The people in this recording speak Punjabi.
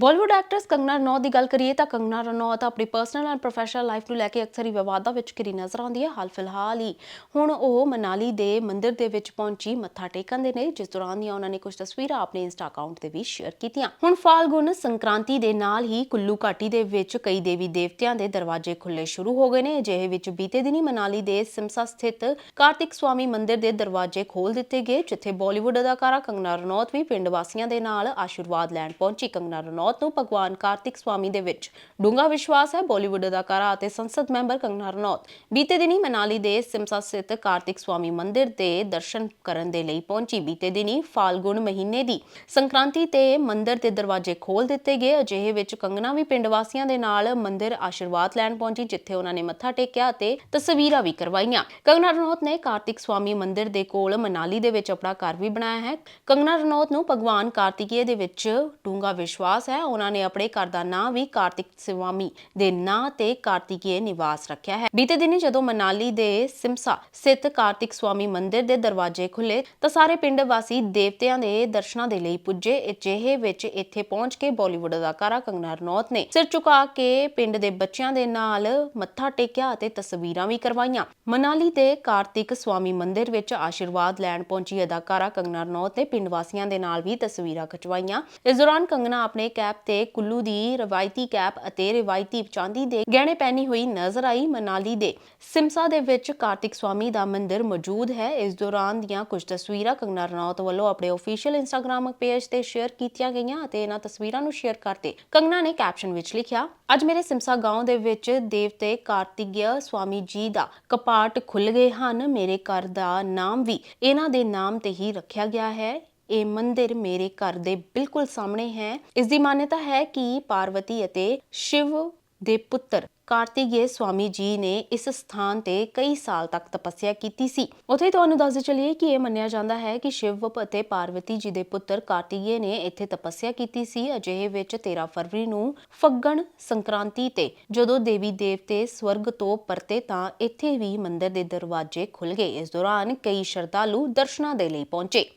ਬਾਲੀਵੁੱਡ ਐਕਟਰਸ ਕੰਗਨਾ ਰਣੌਤ ਦੀ ਗੱਲ ਕਰੀਏ ਤਾਂ ਕੰਗਨਾ ਰਣੌਤ ਆਪਣੀ ਪਰਸਨਲ ਐਂਡ ਪ੍ਰੋਫੈਸ਼ਨਲ ਲਾਈਫ ਨੂੰ ਲੈ ਕੇ ਅਕਸਰ ਹੀ ਵਿਵਾਦਾਂ ਵਿੱਚ ਘਿਰੀ ਨਜ਼ਰ ਆਉਂਦੀ ਹੈ, ਹਾਲ ਫਿਲਹਾਲ ਹੀ। ਹੁਣ ਉਹ ਮਨਾਲੀ ਦੇ ਮੰਦਿਰ ਦੇ ਵਿੱਚ ਪਹੁੰਚੀ, ਮੱਥਾ ਟੇਕਣ ਦੇ ਲਈ, ਜਿਸ ਦੌਰਾਨ ਦੀਆਂ ਉਹਨਾਂ ਨੇ ਕੁਝ ਤਸਵੀਰਾਂ ਆਪਣੇ ਇੰਸਟਾ ਅਕਾਊਂਟ ਤੇ ਵੀ ਸ਼ੇਅਰ ਕੀਤੀਆਂ। ਹੁਣ ਫਾਲਗੁਨ ਸੰਕ੍ਰਾਂਤੀ ਦੇ ਨਾਲ ਹੀ ਕੁੱਲੂ ਘਾਟੀ ਦੇ ਵਿੱਚ ਕਈ ਦੇਵੀ ਦੇਵਤਿਆਂ ਦੇ ਦਰਵਾਜ਼ੇ ਖੁੱਲੇ ਸ਼ੁਰੂ ਹੋ ਗਏ ਨੇ। ਅਜਿਹੇ ਵਿੱਚ ਬੀਤੇ ਦਿਨੀ ਮਨਾਲੀ ਦੇ ਸਿਮਸਾ ਸਥਿਤ ਕਾਰਤਿਕ ਸਵਾਮੀ ਮੰਦਿਰ ਦੇ ਦਰਵਾਜ਼ੇ ਖੋਲ ਦਿੱਤੇ ਗਏ, ਜਿੱਥੇ ਬਾਲੀਵੁੱਡ ਅਦਾਕਾਰਾ ਕੰਗਨਾ ਰਣੌਤ ਵੀ ਪਿੰਡ ਵਾਸੀਆਂ ਦੇ ਨਾਲ ਆਸ਼ੀਰਵਾਦ ਲੈਣ ਪਹੁੰਚੀ। ਕੰਗਨਾ ਰਣੌਤ ਨੂੰ ਭਗਵਾਨ ਕਾਰਤਿਕ ਸਵਾਮੀ ਦੇ ਵਿੱਚ। ਡੂੰਘਾ ਵਿਸ਼ਵਾਸ ਹੈ ਬਾਲੀਵੁੱਡ ਅਦਾਕਾਰਾ ਅਤੇ ਸੰਸਦ ਮੈਂਬਰ ਕੰਗਨਾ ਰਣੌਤ। ਬੀਤੇ ਦਿਨੀ ਮਨਾਲੀ ਦੇ ਸਿਮਸਾ ਸਥਿਤ ਕਾਰਤਿਕ ਸਵਾਮੀ ਮੰਦਿਰ ਦੇ ਦਰਸ਼ਨ ਕਰਨ ਦੇ ਲਈ ਪਹੁੰਚੀ। ਬੀਤੇ ਦਿਨੀ ਫਾਲਗੁਨ ਮਹੀਨੇ ਦੀ ਸੰਕ੍ਰਾਂਤੀ ਤੇ ਮੰਦਿਰ ਦੇ ਦਰਵਾਜ਼ੇ ਖੋਲ ਦਿੱਤੇ ਗਏ। ਅਜਿਹੇ ਵਿੱਚ ਕੰਗਨਾ ਵੀ ਪਿੰਡ ਵਾਸੀਆਂ ਦੇ ਨਾਲ ਮੰਦਿਰ ਆਸ਼ੀਰਵਾਦ ਲੈਣ ਪਹੁੰਚੀ, ਜਿੱਥੇ ਉਹਨਾਂ ਨੇ ਮੱਥਾ ਟੇਕਿਆ ਅਤੇ ਤਸਵੀਰਾਂ ਵੀ ਕਰਵਾਈਆਂ। ਕੰਗਨਾ ਰਣੌਤ ਨੇ ਕਾਰਤਿਕ ਸਵਾਮੀ ਮੰਦਿਰ ਦੇ ਕੋਲ ਮਨਾਲੀ ਦੇ ਵਿੱਚ ਆਪਣਾ ਘਰ ਵੀ ਬਣਾਇਆ ਹੈ। ਕੰਗਨਾ ਰਣੌਤ ਨੂੰ ਭਗਵਾਨ ਕਾਰਤਿਕੇయ ਦੇ ਵਿੱਚ ਡੂੰਘਾ ਵਿਸ਼ਵਾਸ ਹੈ ਉਹਨਾਂ ਨੇ ਆਪਣੇ ਘਰ ਦਾ ਨਾਂ ਵੀ ਕਾਰਤਿਕ ਸਵਾਮੀ ਦੇ ਨਾਂ ਤੇ ਕਾਰਤਿਕੇయ ਨਿਵਾਸ ਰੱਖਿਆ ਹੈ। ਬੀਤੇ ਦਿਨੀ ਜਦੋਂ ਮਨਾਲੀ ਦੇ ਸਿਮਸਾ ਸਥਿਤ ਕਾਰਤਿਕ ਸਵਾਮੀ ਮੰਦਿਰ ਦੇ ਦਰਵਾਜ਼ੇ ਖੁੱਲੇ, ਤਾਂ ਸਾਰੇ ਪਿੰਡ ਵਾਸੀ ਦੇਵਤਿਆਂ ਦੇ ਦਰਸ਼ਨਾਂ ਦੇ ਲਈ ਪੁੱਜੇ। ਅਜਿਹੇ ਵਿੱਚ ਇੱਥੇ ਪਹੁੰਚ ਕੇ ਬਾਲੀਵੁੱਡ ਅਦਾਕਾਰਾ ਕੰਗਨਾ ਰਣੌਤ ਨੇ ਸਿਰ ਝੁਕਾ ਕੇ ਪਿੰਡ ਦੇ ਬੱਚਿਆਂ ਦੇ ਨਾਲ ਮੱਥਾ ਟੇਕਿਆ ਅਤੇ ਤਸਵੀਰਾਂ ਵੀ ਕਰਵਾਈਆਂ। ਮਨਾਲੀ ਦੇ ਕਾਰਤਿਕ ਸਵਾਮੀ ਮੰਦਿਰ ਵਿੱਚ ਆਸ਼ੀਰਵਾਦ ਲੈਣ ਪਹੁੰਚੀ ਅਦਾਕਾਰਾ ਕੰਗਨਾ ਰਣੌਤ ਨੇ ਪਿੰਡ ਵਾਸੀਆਂ ਦੇ ਨਾਲ ਵੀ ਤਸਵੀਰਾਂ ਖਿਚਵਾਈਆਂ। ਇਸ ਦੌਰਾਨ ਕੰਗਨਾ ਆਪਣੇ ਕੈਪ ਤੇ ਕੁੱਲੂ ਦੀ ਰਵਾਇਤੀ ਕੈਪ ਅਤੇ ਰਵਾਇਤੀ ਚਾਂਦੀ ਦੇ ਗਹਿਣੇ ਪਹਿਨੀ ਹੋਈ ਨਜ਼ਰ ਆਈ ਮਨਾਲੀ ਦੇ ਸਿਮਸਾ ਦੇ ਵਿੱਚ ਕਾਰਤਿਕ ਸਵਾਮੀ ਦਾ ਮੰਦਿਰ ਮੌਜੂਦ ਹੈ। ਇਸ ਦੌਰਾਨ ਦੀਆਂ ਕੁਝ ਤਸਵੀਰਾਂ ਕੰਗਨਾ ਰਣੌਤ ਵੱਲੋਂ ਆਪਣੇ ਅਫੀਸ਼ੀਅਲ ਇੰਸਟਾਗ੍ਰam ਪੇਜ ਤੇ ਸ਼ੇਅਰ ਕੀਤੀਆਂ ਗਈਆਂ ਅਤੇ ਇਹਨਾਂ ਤਸਵੀਰਾਂ ਨੂੰ ਸ਼ੇਅਰ ਕਰਦੇ ਕੰਗਨਾ ਨੇ ਕੈਪਸ਼ਨ ਵਿੱਚ ਲਿਖਿਆ, ਅੱਜ ਮੇਰੇ ਸਿਮਸਾ ਗਾਉਂ ਦੇ ਵਿੱਚ ਦੇਵਤੇ ਕਾਰਤਿਕਯ ਸਵਾਮੀ ਜੀ ਦਾ ਕਪਾਟ ਖੁੱਲ ਗਏ ਹਨ। ਮੇਰੇ ਘਰ ਦਾ ਨਾਮ ਵੀ ਇਹਨਾਂ ਦੇ ਨਾਮ ਤੇ ਹੀ ਰੱਖਿਆ ਗਿਆ ਹੈ। ਇਹ ਮੰਦਿਰ ਮੇਰੇ ਘਰ ਦੇ ਬਿਲਕੁਲ ਸਾਹਮਣੇ ਹੈ। ਇਸ ਦੀ ਮਾਨ੍ਯਤਾ ਹੈ ਕਿ ਪਾਰਵਤੀ ਅਤੇ ਸ਼ਿਵ ਦੇ ਪੁੱਤਰ ਕਾਰਤਿਕੇਯ ਸਵਾਮੀ ਜੀ ਨੇ ਇਸ ਸਥਾਨ ਤੇ ਕਈ ਸਾਲ ਤੱਕ ਤਪੱਸਿਆ ਕੀਤੀ ਸੀ। ਉੱਥੇ ਹੀ ਤੁਹਾਨੂੰ ਦੱਸਦੇ ਚਲੀਏ ਕਿ ਇਹ ਮੰਨਿਆ ਜਾਂਦਾ ਹੈ ਕਿ ਸ਼ਿਵ ਅਤੇ ਪਾਰਵਤੀ ਜੀ ਦੇ ਪੁੱਤਰ ਕਾਰਤਿਕੇਯ ਨੇ ਇੱਥੇ ਤਪੱਸਿਆ ਕੀਤੀ ਸੀ। ਅਜਿਹੇ ਵਿੱਚ 13 ਫਰਵਰੀ ਨੂੰ ਫੱਗਣ ਸੰਕ੍ਰਾਂਤੀ ਤੇ ਜਦੋਂ ਦੇਵੀ ਦੇਵਤੇ ਸਵਰਗ ਤੋਂ ਪਰਤੇ ਤਾਂ ਇੱਥੇ ਵੀ ਮੰਦਿਰ ਦੇ ਦਰਵਾਜ਼ੇ ਖੁੱਲ ਗਏ। ਇਸ ਦੌਰਾਨ ਕਈ ਸ਼ਰਧਾਲੂ ਦਰਸ਼ਨਾਂ ਦੇ ਲਈ ਪਹੁੰਚੇ।